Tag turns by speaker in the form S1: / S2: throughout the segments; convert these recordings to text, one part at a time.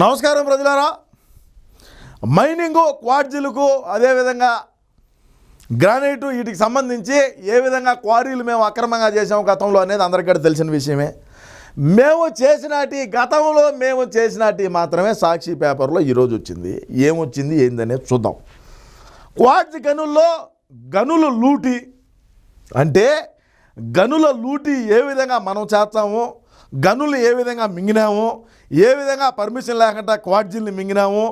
S1: నమస్కారం ప్రజలారా. మైనింగు క్వార్జీలకు అదేవిధంగా గ్రానైట్ వీటికి సంబంధించి ఏ విధంగా క్వారీలు మేము అక్రమంగా చేసాము గతంలో అనేది అందరికీ తెలిసిన విషయమే. మేము చేసినటి గతంలో మేము చేసినటి మాత్రమే సాక్షి పేపర్లో ఈరోజు వచ్చింది. ఏమొచ్చింది ఏందనేది చూద్దాం. క్వాడ్జ్ గనుల్లో గనులు లూటి అంటే గనుల లూటి ఏ విధంగా మనం చేస్తాము గనులు ఏ విధంగా మింగినాము ఏ విధంగా పర్మిషన్ లేకుండా క్వాడ్జీల్ని మింగినాము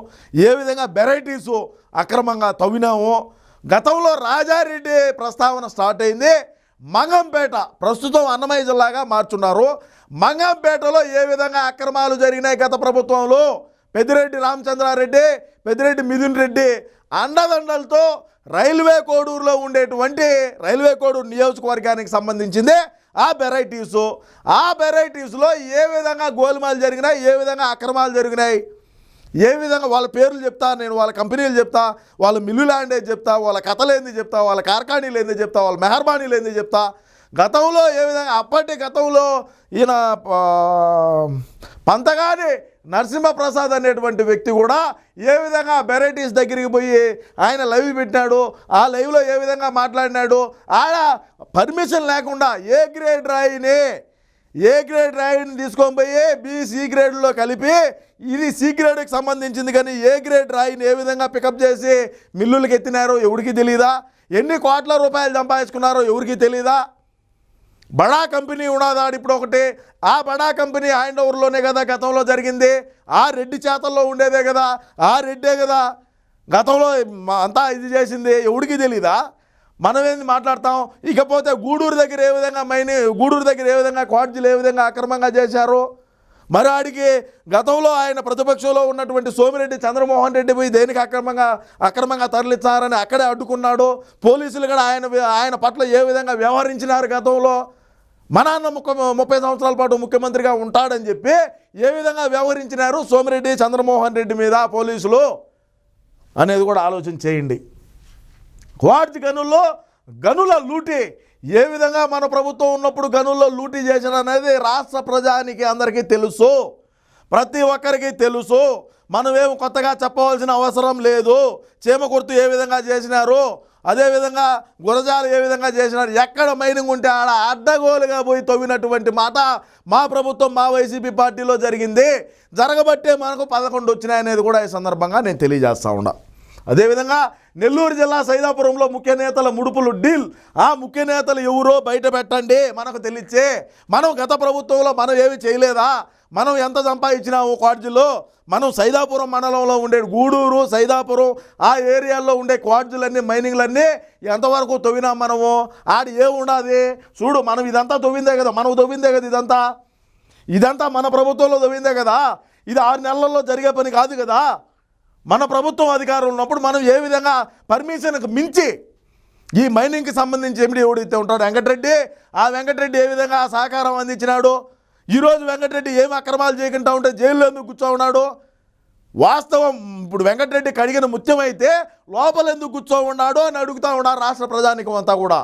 S1: ఏ విధంగా వెరైటీసు అక్రమంగా తవ్వినాము గతంలో రాజారెడ్డి ప్రస్తావన స్టార్ట్ అయింది. మంగంపేట ప్రస్తుతం అన్నమయ్య జిల్లాగా మార్చున్నారు. మంగంపేటలో ఏ విధంగా అక్రమాలు జరిగినాయి గత ప్రభుత్వంలో? పెద్దిరెడ్డి రామచంద్రారెడ్డి పెద్దిరెడ్డి మిథున్ రెడ్డి అండదండలతో రైల్వే కోడూరులో ఉండేటువంటి రైల్వే కోడూరు నియోజకవర్గానికి సంబంధించింది. ఆ వెరైటీస్ ఆ వెరైటీస్లో ఏ విధంగా గోల్మాలు జరిగినాయి ఏ విధంగా అక్రమాలు జరిగినాయి ఏ విధంగా వాళ్ళ పేర్లు చెప్తా నేను వాళ్ళ కంపెనీలు చెప్తా వాళ్ళ మిల్లు ల్యాండ్ ఏది చెప్తా వాళ్ళ కథలు ఏంది చెప్తా వాళ్ళ కార్ఖానీలు ఏంది చెప్తా వాళ్ళ మెహర్బానీలు ఏంది చెప్తా. గతంలో ఏ విధంగా అప్పటి గతంలో ఈయన పంతగాని నరసింహప్రసాద్ అనేటువంటి వ్యక్తి కూడా ఏ విధంగా వెరైటీస్ దగ్గరికి పోయి ఆయన లైవ్ పెట్టినాడు ఆ లైవ్లో ఏ విధంగా మాట్లాడినాడు ఆడ పర్మిషన్ లేకుండా ఏ గ్రేడ్ రాయిని ఏ గ్రేడ్ రాయిని తీసుకొని పోయి బి గ్రేడ్లో కలిపి ఇది సి గ్రేడ్కి సంబంధించింది కానీ ఏ గ్రేడ్ రాయిని ఏ విధంగా పికప్ చేసి మిల్లులకు ఎత్తినారో ఎవరికి తెలియదా ఎన్ని కోట్ల రూపాయలు సంపాదించుకున్నారో ఎవరికి తెలియదా బడా కంపెనీ ఉన్నదాడు ఇప్పుడు ఒకటి. ఆ బడా కంపెనీ హ్యాండ్ ఓవర్లోనే కదా గతంలో జరిగింది. ఆ రెడ్డి చేతల్లో ఉండేదే కదా. ఆ రెడ్డే కదా. గతంలో అంతా ఇది చేసింది. ఎవడికి తెలీదా? మనం ఏంది మాట్లాడతాం? ఇకపోతే గూడూరు దగ్గర ఏ విధంగా మైని గూడూరు దగ్గర ఏ విధంగా క్వాడ్జీలు ఏ విధంగా అక్రమంగా చేశారు? మరి ఆడికి గతంలో ఆయన ప్రతిపక్షంలో ఉన్నటువంటి సోమిరెడ్డి చంద్రమోహన్ రెడ్డి పోయి దేనికి అక్రమంగా అక్రమంగా తరలిస్తారని అక్కడే అడ్డుకున్నాడు? పోలీసులు కూడా ఆయన ఆయన పట్ల ఏ విధంగా వ్యవహరించినారు గతంలో? మా నాన్న ముఖ్య ముప్పై సంవత్సరాల పాటు ముఖ్యమంత్రిగా ఉంటాడని చెప్పి ఏ విధంగా వ్యవహరించినారు సోమిరెడ్డి చంద్రమోహన్ రెడ్డి మీద పోలీసులు అనేది కూడా ఆలోచన చేయండి. వాటి గనుల్లో గనుల లూటీ ఏ విధంగా మన ప్రభుత్వం ఉన్నప్పుడు గనుల్లో లూటీ చేసిన అనేది రాష్ట్ర ప్రజానికి అందరికీ తెలుసు. ప్రతి ఒక్కరికి తెలుసు. మనమేం కొత్తగా చెప్పవలసిన అవసరం లేదు. చీమ గుర్తు ఏ విధంగా చేసినారు? అదేవిధంగా గురజాలు ఏ విధంగా చేసినారు? ఎక్కడ మైనింగ్ ఉంటే ఆడ అడ్డగోలుగా పోయి తవ్వినటువంటి మాట మా ప్రభుత్వం మా వైసీపీ పార్టీలో జరిగింది. జరగబట్టే మనకు పదకొండు వచ్చినాయనేది కూడా ఈ సందర్భంగా నేను తెలియజేస్తా ఉన్నా. అదేవిధంగా నెల్లూరు జిల్లా సైదాపురంలో ముఖ్య నేతల ముడుపులు డీల్. ఆ ముఖ్య నేతలు ఎవరో బయట పెట్టండి మనకు తెలిచ్చే మనం గత ప్రభుత్వంలో మనం ఏమి చేయలేదా? మనం ఎంత సంపాదించినాము క్వార్జీలో మనం సైదాపురం మండలంలో ఉండే గూడూరు సైదాపురం ఆ ఏరియాల్లో ఉండే క్వాడ్జీలన్నీ మైనింగ్లన్నీ ఎంతవరకు తవ్వినాం మనము ఆడ ఏముండాది చూడు మనం ఇదంతా తవ్విందే కదా మనం తవ్విందే కదా ఇదంతా. ఇదంతా మన ప్రభుత్వంలో తవ్విందే కదా. ఇది ఆరు నెలల్లో జరిగే పని కాదు కదా. మన ప్రభుత్వం అధికారులు ఉన్నప్పుడు మనం ఏ విధంగా పర్మిషన్కి మించి ఈ మైనింగ్కి సంబంధించి ఎండి ఎవడైతే ఉంటాడు వెంకటరెడ్డి ఆ వెంకటరెడ్డి ఏ విధంగా సహకారం అందించినాడు? ఈరోజు వెంకటరెడ్డి ఏం అక్రమాలు చేయకుండా ఉంటే జైల్లో ఎందుకు కూర్చో ఉన్నాడు? వాస్తవం ఇప్పుడు వెంకటరెడ్డి కడిగిన ముత్యమైతే లోపల ఎందుకు కూర్చో ఉన్నాడో అని అడుగుతా ఉన్నారు రాష్ట్ర ప్రజానికం అంతా కూడా.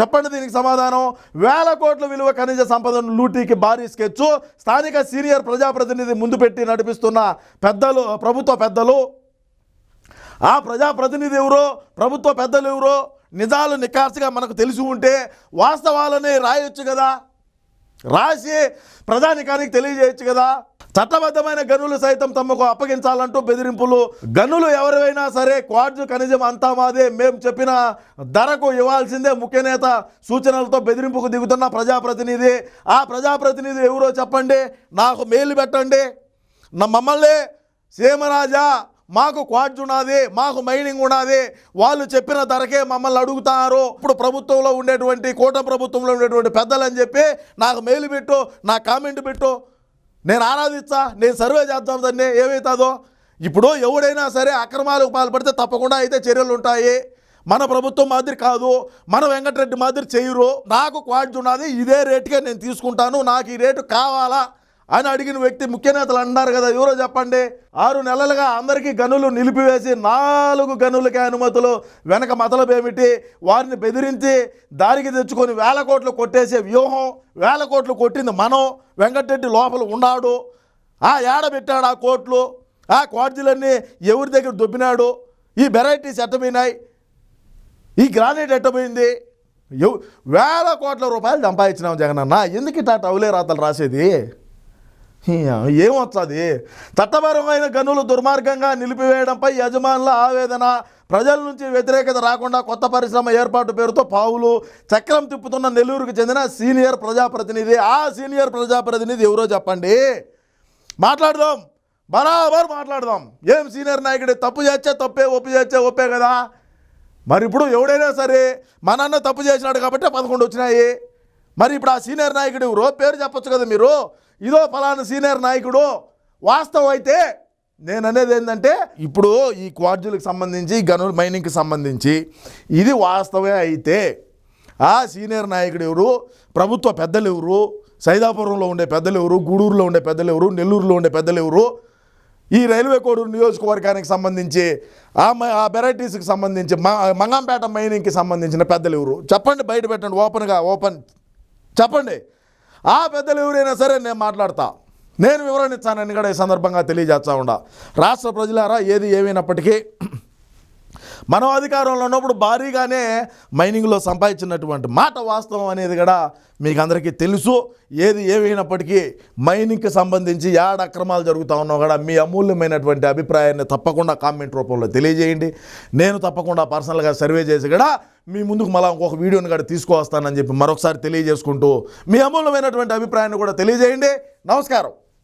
S1: చెప్పండి దీనికి సమాధానం. వేల కోట్ల విలువ ఖనిజ సంపదను లూటీకి భారీ స్కెచ్. స్థానిక సీనియర్ ప్రజాప్రతినిధి ముందు పెట్టి నడిపిస్తున్న పెద్దలు ప్రభుత్వ పెద్దలు. ఆ ప్రజాప్రతినిధి ఎవరో? ప్రభుత్వ పెద్దలు ఎవరో? నిజాలు నికార్సుగా మనకు తెలిసి ఉంటే వాస్తవాలని రాయొచ్చు కదా. రాసి ప్రధానికానికి తెలియజేయచ్చు కదా. చట్టబద్ధమైన గనులు సైతం తమకు అప్పగించాలంటూ బెదిరింపులు. గనులు ఎవరివైనా సరే క్వార్జు ఖనిజం అంతా మాదే. మేము చెప్పిన ధరకు ఇవ్వాల్సిందే ముఖ్య నేత సూచనలతో బెదిరింపుకు దిగుతున్న ప్రజాప్రతినిధి. ఆ ప్రజాప్రతినిధి ఎవరో చెప్పండి. నాకు మెయిల్ పెట్టండి. నా మమ్మల్ని సీమరాజా మాకు క్వాడ్జ్ ఉన్నది మాకు మైనింగ్ ఉన్నది వాళ్ళు చెప్పిన ధరకే మమ్మల్ని అడుగుతారు. ఇప్పుడు ప్రభుత్వంలో ఉండేటువంటి కూట ప్రభుత్వంలో ఉండేటువంటి పెద్దలని చెప్పి నాకు మెయిల్ పెట్టు నా కామెంట్ పెట్టు. నేను ఆరాధిస్తా నేను సర్వే చేద్దాం దాన్ని ఏమవుతుందో. ఇప్పుడు ఎవడైనా సరే అక్రమాలకు పాల్పడితే తప్పకుండా అయితే చర్యలు ఉంటాయి. మన ప్రభుత్వం మాదిరి కాదు మన వెంకటరెడ్డి మాదిరి చేయరు. నాకు క్వాడ్జ్ ఉన్నది ఇదే రేటుకే నేను తీసుకుంటాను నాకు ఈ రేటు కావాలా? అని అడిగిన వ్యక్తి ముఖ్య నేతలు అన్నారు కదా ఎవరో చెప్పండి. ఆరు నెలలుగా అందరికీ గనులు నిలిపివేసి నాలుగు గనులకే అనుమతులు వెనక మతలబు ఏమిటి? వారిని బెదిరించి దారికి తెచ్చుకొని వేల కోట్లు కొట్టేసే వ్యూహం వేల కోట్లు కొట్టింది మనం వెంకటరెడ్డి లోపల ఉన్నాడు. ఆ ఏడ పెట్టాడు ఆ కోట్లు? ఆ కోడ్జీలన్నీ ఎవరి దగ్గర దొబ్బినాడు? ఈ వెరైటీస్ ఎట్టపోయినాయి ఈ గ్రానైట్ ఎట్టపోయింది వేల కోట్ల రూపాయలు సంపాదించినాం జగనన్న. ఎందుకు ఇట్లా టౌలే రాతలు రాసేది? ఏమొస్తుంది చట్టపరమైన గనులు దుర్మార్గంగా నిలిపివేయడంపై యజమానుల ఆవేదన ప్రజల నుంచి వ్యతిరేకత రాకుండా కొత్త పరిశ్రమ ఏర్పాటు పేరుతో పావులు చక్రం తిప్పుతున్న నెల్లూరుకు చెందిన సీనియర్ ప్రజాప్రతినిధి. ఆ సీనియర్ ప్రజాప్రతినిధి ఎవరో చెప్పండి? మాట్లాడదాం. బరాబర్ మాట్లాడదాం. ఏం సీనియర్ నాయకుడు? తప్పు చేస్తే తప్పే ఒప్పు చేస్తే ఒప్పే కదా. మరి ఇప్పుడు ఎవడైనా సరే మా నాన్న తప్పు చేసినాడు కాబట్టి పదకొండు వచ్చినాయి. మరి ఇప్పుడు ఆ సీనియర్ నాయకుడు ఎవరో పేరు చెప్పొచ్చు కదా మీరు? ఇదో ఫలానా సీనియర్ నాయకుడు. వాస్తవం అయితే నేను అనేది ఏంటంటే ఇప్పుడు ఈ క్వార్జులకు సంబంధించి గనుల మైనింగ్కి సంబంధించి ఇది వాస్తవే అయితే ఆ సీనియర్ నాయకుడు ఎవరు? ప్రభుత్వ పెద్దలు ఎవరు? సైదాపురంలో ఉండే పెద్దలు ఎవరు? గూడూరులో ఉండే పెద్దలు ఎవరు? నెల్లూరులో ఉండే పెద్దలు ఎవరు? ఈ రైల్వే కోడూరు నియోజకవర్గానికి సంబంధించి ఆ మ- ఆ వెరైటీస్కి సంబంధించి మ- మంగంపేట మైనింగ్కి సంబంధించిన పెద్దలు ఎవరు? చెప్పండి బయట పెట్టండి ఓపెన్గా ఓపెన్ చెప్పండి. ఆ పెద్దలు ఎవరైనా సరే నేను మాట్లాడతా. నేను వివరణ కూడా ఈ సందర్భంగా తెలియజేస్తా ఉండా రాష్ట్ర ప్రజలారా ఏది ఏమైనప్పటికీ మనం అధికారంలో ఉన్నప్పుడు భారీగానే మైనింగ్లో సంపాదించినటువంటి మాట వాస్తవం అనేది కూడా మీకు అందరికీ తెలుసు. ఏది ఏమైనప్పటికీ మైనింగ్కి సంబంధించి ఏడ అక్రమాలు జరుగుతూ ఉన్నా కూడా మీ అమూల్యమైనటువంటి అభిప్రాయాన్ని తప్పకుండా కామెంట్ రూపంలో తెలియజేయండి. నేను తప్పకుండా పర్సనల్గా సర్వే చేసి కూడా మీ ముందుకు మళ్ళీ ఇంకొక వీడియోని కూడా తీసుకువస్తానని చెప్పి మరొకసారి తెలియజేసుకుంటూ మీ అమూల్యమైనటువంటి అభిప్రాయాన్ని కూడా తెలియజేయండి. నమస్కారం.